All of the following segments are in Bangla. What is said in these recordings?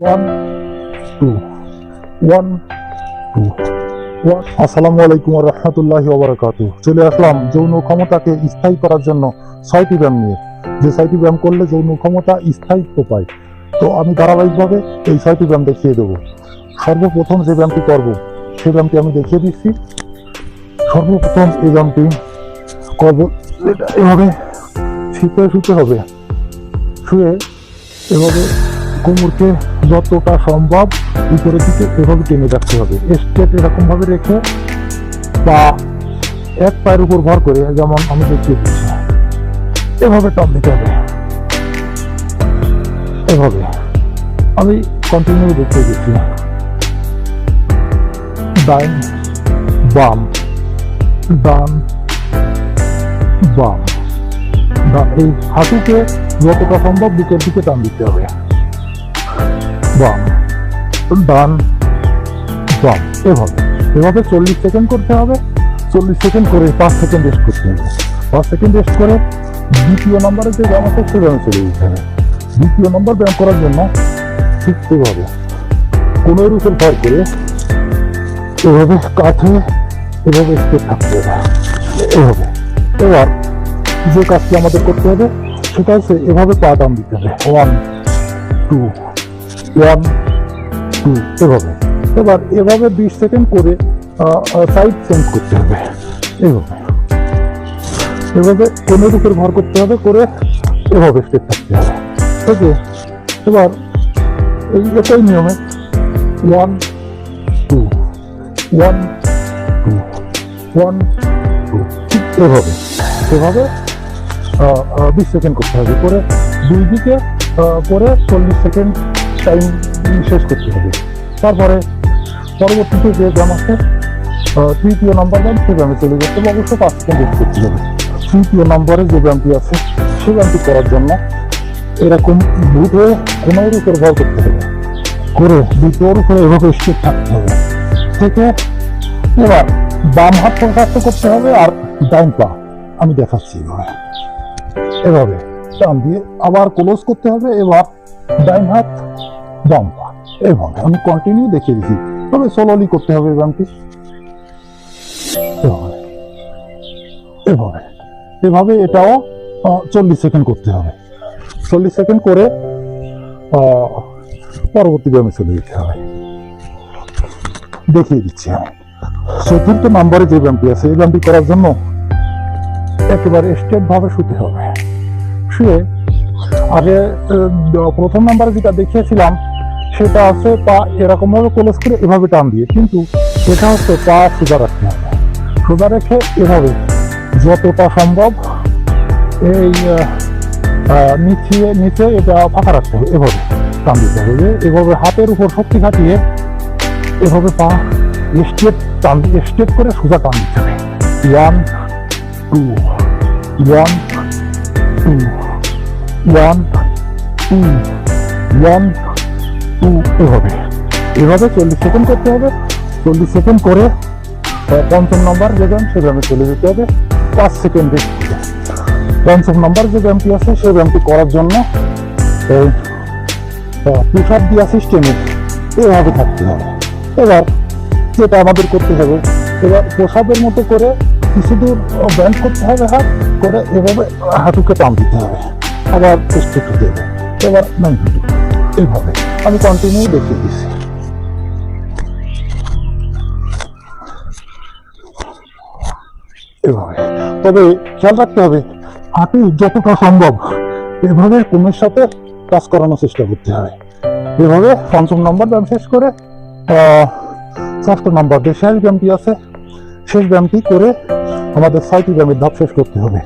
One two one two one আসসালামু আলাইকুম রহমতুল্লাহ ওবরাকাতু চলে আসলাম যৌন ক্ষমতাকে স্থায়ী করার জন্য ছয়টি ব্যায়াম নিয়ে। যে ছয়টি ব্যায়াম করলে যৌন ক্ষমতা স্থায়িত্ব পায়। তো আমি ধারাবাহিকভাবে এই ছয়টি ব্যায়াম দেখিয়ে দেবো। সর্বপ্রথম যে ব্যায়ামটি করব সেই ব্যায়ামটি আমি দেখিয়ে দিচ্ছি। সর্বপ্রথম এই ব্যায়ামটি করব এটা এভাবে শীতে শুতে হবে। শুয়ে এভাবে কোমরকে যতটা সম্ভব উপরের দিকে এভাবে টেনে রাখতে হবে। স্টেট এরকম ভাবে রেখে বা এক পায়ের উপর ভর করে, যেমন আমি দেখিয়ে দিচ্ছি এভাবে টান দিতে হবে। এভাবে। আমি কন্টিনিউ দেখিয়ে দিচ্ছি। ডাইন বাম, ডান বাম। ডান, এই হাঁটুকে যতটা সম্ভব বুকের দিকে টান দিতে হবে। বাম। ডান, বাম। এভাবে। এভাবে চল্লিশ সেকেন্ড করতে হবে। চল্লিশ সেকেন্ড করে পাঁচ সেকেন্ড রেস্ট করতে হবে। পাঁচ সেকেন্ড রেস্ট করে দ্বিতীয় নম্বরে যে ব্যায়াম আছে সে ব্যায়ামে চলে যেতে হবে। দ্বিতীয় নম্বর ব্যায়াম করার জন্য ঠিক সেভাবে কোনো রূপের ভর করে এভাবে কাঁধে এভাবে স্টেপ থাকতে হবে। এভাবে। এবার যে কাজটি আমাদের করতে হবে, সেটা হচ্ছে এভাবে পা টান দিতে হবে। ওয়ান টু ওয়ান টু এভাবে। এবার এভাবে বিশ সেকেন্ড করে সাইড চেঞ্জ করতে হবে। এভাবে। এভাবে কোনের উপর ভর করতে হবে করে এভাবে স্টেপ থাকতে হবে। ঠিক আছে? এবার এই এটাই নিয়মে one two one two one two ঠিক এভাবে। এভাবে বিশ সেকেন্ড করতে হবে। করে দুই দিকে করে চল্লিশ সেকেন্ড টাইম শেষ করতে হবে তারপরে পরবর্তীতে যে ব্যায়াম আছে তৃতীয় নম্বর ব্যায়াম সে ব্যায়ামে চলে যেতে হবে অবশ্য পাঁচ সেকেন্ড রেস্ট করতে হবে তৃতীয় নম্বরে যে ব্যায়ামটি আছে, সে ব্যায়ামটি করার জন্য এরকম হয়ে কোনোর উপর ভর করতে হবে। করে দুটোর উপরে এভাবে স্টেপ থাকতে হবে। থেকে এবার বাম হাত প্রকাশ করতে হবে আর ডাইন পা। আমি দেখাচ্ছি এভাবে। এভাবে, টান দিয়ে আবার ক্লোজ করতে হবে। এবার ডাইন হাত এভাবে আমি কন্টিনিউ দেখিয়ে দিচ্ছি তবে সোলোলি করতে হবে এভাবে এভাবে এটাও চল্লিশ সেকেন্ড করতে হবে। চল্লিশ সেকেন্ড করে পরবর্তী ব্যায়ামে চলে হবে। দেখিয়ে দিচ্ছি আমি। চতুর্থ নম্বরে যে ব্যায়ামটি আছে, এই ব্যায়ামটি করার জন্য একেবারে স্টেপ ভাবে শুতে হবে। শুয়ে আগে প্রথম নাম্বারে যেটা দেখিয়েছিলাম সেটা আছে পা এরকম ভাবে ক্লোজ করে এভাবে টান দিয়ে। কিন্তু এটা হচ্ছে পা সোজা রাখতে হবে। সোজা রেখে এভাবে যতটা সম্ভব এই নিচে নিচে এটা ফাঁকা রাখতে হবে, এভাবে টান দিতে হবে। এভাবে হাতের উপর শক্তি খাটিয়ে এভাবে পা স্টেপ টান স্টেপ করে সোজা টান দিতে হবে। One two one two one two one two এভাবে এভাবে চল্লিশ সেকেন্ড করতে হবে। চল্লিশ সেকেন্ড করে পঞ্চম নম্বর যে ব্যায়াম সে ব্যায়ামে চলে যেতে হবে। পাঁচ সেকেন্ড পঞ্চম নম্বর যে ব্যায়ামটি আছে সেই ব্যায়ামটি করার জন্য পুষাপ দিয়া সিস্টেমে এভাবে থাকতে হবে। এবার যেটা আমাদের করতে হবে, এবার প্রসাবের মতো করে কিছু দূর ব্যান্ড করতে হবে হাত, করে এভাবে হাঁটুকে টান দিতে হবে। আবার স্টেপ দিতে হবে এবার নাইন হাঁটু এইভাবে আমি কন্টিনিউ দেখিয়ে দিচ্ছি। এভাবে। তবে খেয়াল রাখতে হবে হাঁটু যতটা সম্ভব এভাবে কোনের সাথে কাজ করানোর চেষ্টা করতে হবে এভাবে পঞ্চম নম্বর ব্যায়াম শেষ করে ষষ্ঠ নম্বর যে শেষ ব্যায়ামটি আছে, শেষ ব্যায়ামটি করে আমাদের ছয়টি ব্যায়ামের ধাপ শেষ করতে হবে।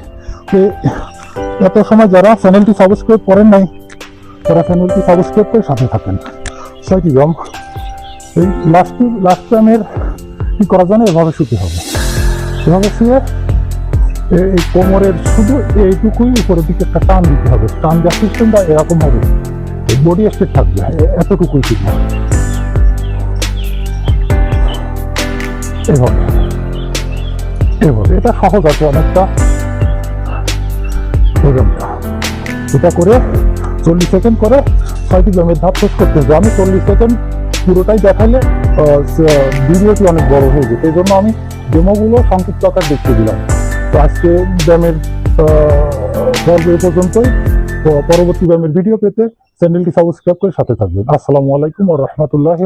এত সময় যারা চ্যানেলটি সাবস্ক্রাইব করেন নাই তারা চ্যানেলটি সাবস্ক্রাইব করে সাথে থাকেন। ছয়টি ব্যায়াম এই লাস্ট লাস্ট ব্যায়ামের কি করার জন্য এভাবে শুতে হবে। এভাবে শুয়ে এই কোমরের শুধু এইটুকুই উপরের দিকে একটা টান দিতে হবে। টান দেওয়ার সিস্টেমটা এরকম হবে। বডি স্টেট থাকবে। এতটুকুই শুধু এভাবে। এভাবে। এটা সহজ আছে অনেকটা। এটা করে চল্লিশ সেকেন্ড করে ছয়টি জমির ধাপ শেষ করতে হবে। আমি চল্লিশ সেকেন্ড পুরোটাই দেখালে ভিডিওটি অনেক বড় হয়ে যেত। এই জন্য আমি ডেমোগুলো সংক্ষিপ্ত আকার দেখিয়ে দিলাম। তো আজকে ব্যায়ামের পর্ব এ পর্যন্তই। পরবর্তী ব্যায়ামের ভিডিও পেতে চ্যানেলটি সাবস্ক্রাইব করে সাথে থাকবেন। আসসালামু আলাইকুম ও রহমতুল্লাহি